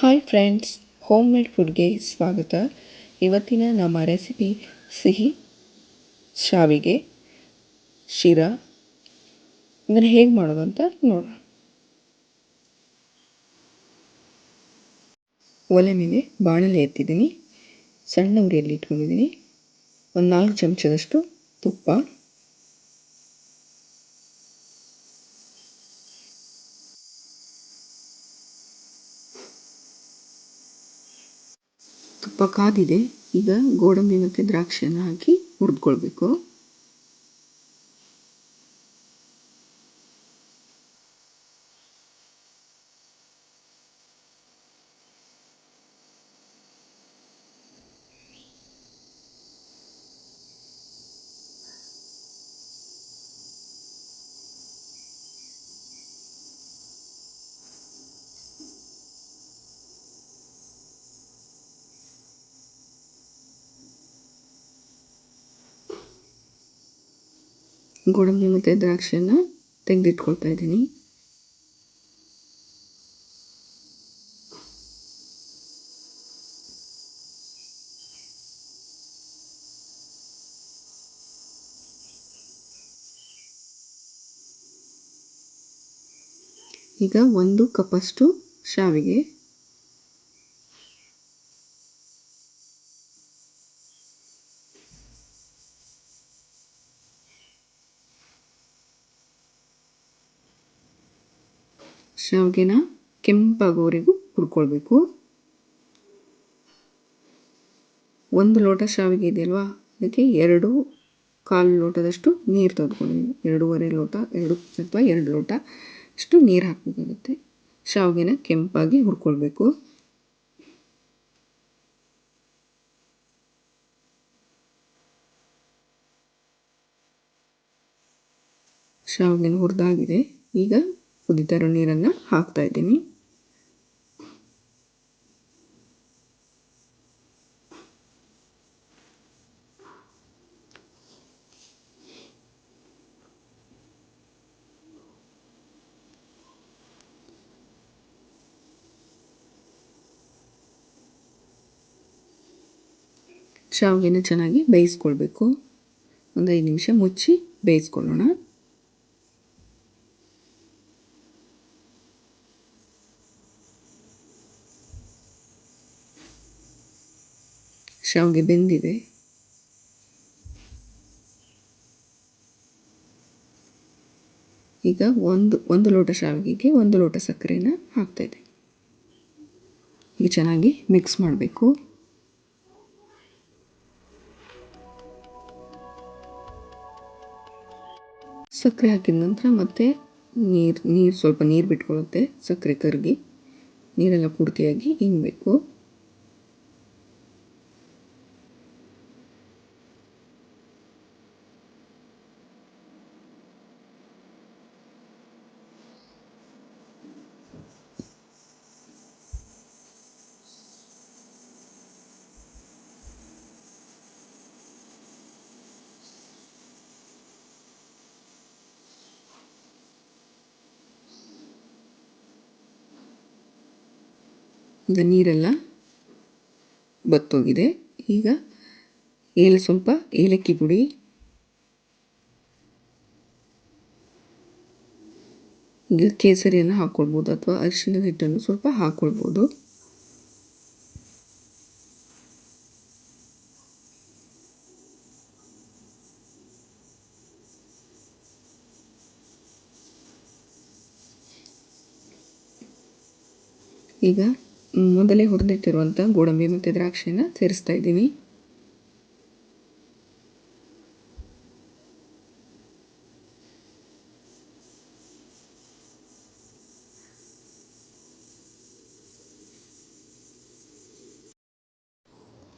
Hi friends home made ಫುಡ್ಗೆ ಸ್ವಾಗತ. ಇವತ್ತಿನ ನಮ್ಮ ರೆಸಿಪಿ ಸಿಹಿ, ಶಾವಿಗೆ, ಶಿರಾ. ಇದನ್ನು ಹೇಗೆ ಮಾಡೋದು ಅಂತ ನೋಡೋಣ. ಒಲೆ ಮೇಲೆ ಬಾಣಲೆ ಎತ್ತಿದ್ದೀನಿ, ಸಣ್ಣ ಉರಿಯಲ್ಲಿ ಇಟ್ಕೊಂಡಿದ್ದೀನಿ. ಒಂದು ನಾಲ್ಕು ಚಮಚದಷ್ಟು ತುಪ್ಪ. ತುಪ್ಪ ಕಾದಿದೆ ಈಗ ಗೋಡಂಬಿ ಮತ್ತು ದ್ರಾಕ್ಷಿಯನ್ನು ಹಾಕಿ ಹುರಿದ್ಕೊಳ್ಬೇಕು. ಗೋಡಂಬಿ ಮತ್ತು ದ್ರಾಕ್ಷಿಯನ್ನು ತೆಗೆದಿಟ್ಕೊಳ್ತಾ ಇದ್ದೀನಿ. ಈಗ ಒಂದು ಕಪ್ಪಷ್ಟು ಶಾವಿಗೆ ಶಾವಿಗೆನ ಕೆಂಪಾಗೋವರೆಗೂ ಹುರ್ಕೊಳ್ಬೇಕು. ಒಂದು ಲೋಟ ಶಾವಿಗೆ ಇದೆಯಲ್ವಾ? ಅದಕ್ಕೆ ಎರಡು ಕಾಲು ಲೋಟದಷ್ಟು ನೀರು ತೆಗೆದುಕೊಳ್ಳಿ. ಎರಡೂವರೆ ಲೋಟ, ಎರಡು ಅಥವಾ ಎರಡು ಲೋಟ ಅಷ್ಟು ನೀರು ಹಾಕಬೇಕಾಗುತ್ತೆ. ಶಾವಿಗೆನ ಕೆಂಪಾಗಿ ಹುರ್ಕೊಳ್ಬೇಕು. ಶಾವಿಗೆನ ಹುರಿದಾಗಿದೆ. ಈಗ ಕುದಿತಾ ನೀರನ್ನು ಹಾಕ್ತಾ ಇದ್ದೀನಿ. ಶಾವಿಗೆನ ಚೆನ್ನಾಗಿ ಬೇಯಿಸ್ಕೊಳ್ಬೇಕು. ಒಂದು ಐದು ನಿಮಿಷ ಮುಚ್ಚಿ ಬೇಯಿಸ್ಕೊಳ್ಳೋಣ. ಶಾವಿಗೆ ಬೆಂದಿದೆ. ಈಗ ಒಂದು ಒಂದು ಲೋಟ ಶಾವಿಗೆಗೆ ಒಂದು ಲೋಟ ಸಕ್ಕರೆನ ಹಾಕ್ತಾಯಿದೆ. ಈಗ ಚೆನ್ನಾಗಿ ಮಿಕ್ಸ್ ಮಾಡಬೇಕು. ಸಕ್ಕರೆ ಹಾಕಿದ ನಂತರ ಮತ್ತೆ ನೀರು ನೀರು ಸ್ವಲ್ಪ ನೀರು ಬಿಟ್ಕೊಳ್ಳುತ್ತೆ ಸಕ್ಕರೆ ಕರಗಿ, ನೀರೆಲ್ಲ ಪೂರ್ತಿಯಾಗಿ ಹಿಂಗಬೇಕು. ಈಗ ನೀರೆಲ್ಲ ಬತ್ತೋಗಿದೆ. ಈಗ ಏಲ ಸ್ವಲ್ಪ ಏಲಕ್ಕಿ ಪುಡಿ. ಈಗ ಕೇಸರಿಯನ್ನು ಹಾಕ್ಕೊಳ್ಬೋದು ಅಥವಾ ಅರಿಶಿಣದ ಹಿಟ್ಟನ್ನು ಸ್ವಲ್ಪ ಹಾಕ್ಕೊಳ್ಬೋದು ಈಗ ಮೊದಲೇ ಹುರಿದಿಟ್ಟಿರುವಂಥ ಗೋಡಂಬಿ ಮತ್ತು ದ್ರಾಕ್ಷಿನ ಸೇರಿಸ್ತಾ ಇದ್ದೀನಿ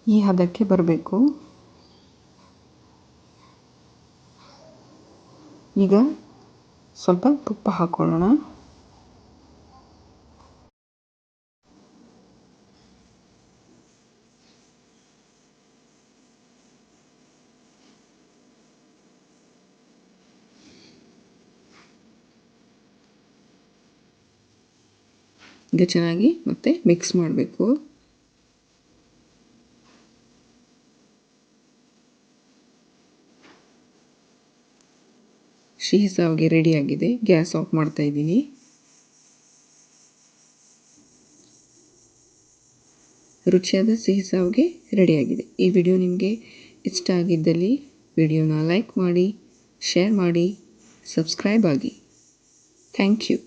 ಈ ಹದಕ್ಕೆ ಬರಬೇಕು. ಈಗ ಸ್ವಲ್ಪ ತುಪ್ಪ ಹಾಕ್ಕೊಳ್ಳೋಣ ಈಗ ಚೆನ್ನಾಗಿ ಮತ್ತೆ ಮಿಕ್ಸ್ ಮಾಡಬೇಕು. ಸಿಹಿ ಸಾವಿಗೆ ರೆಡಿಯಾಗಿದೆ ಗ್ಯಾಸ್ ಆಫ್ ಮಾಡ್ತಾ ಇದ್ದೀನಿ. ರುಚಿಯಾದ ಸಿಹಿ ಸಾವಿಗೆ ರೆಡಿಯಾಗಿದೆ ಈ ವಿಡಿಯೋ ನಿಮಗೆ ಇಷ್ಟ ಆಗಿದ್ದಲ್ಲಿ ವಿಡಿಯೋನ ಲೈಕ್ ಮಾಡಿ ಶೇರ್ ಮಾಡಿ ಸಬ್ಸ್ಕ್ರೈಬ್ ಆಗಿ. Thank you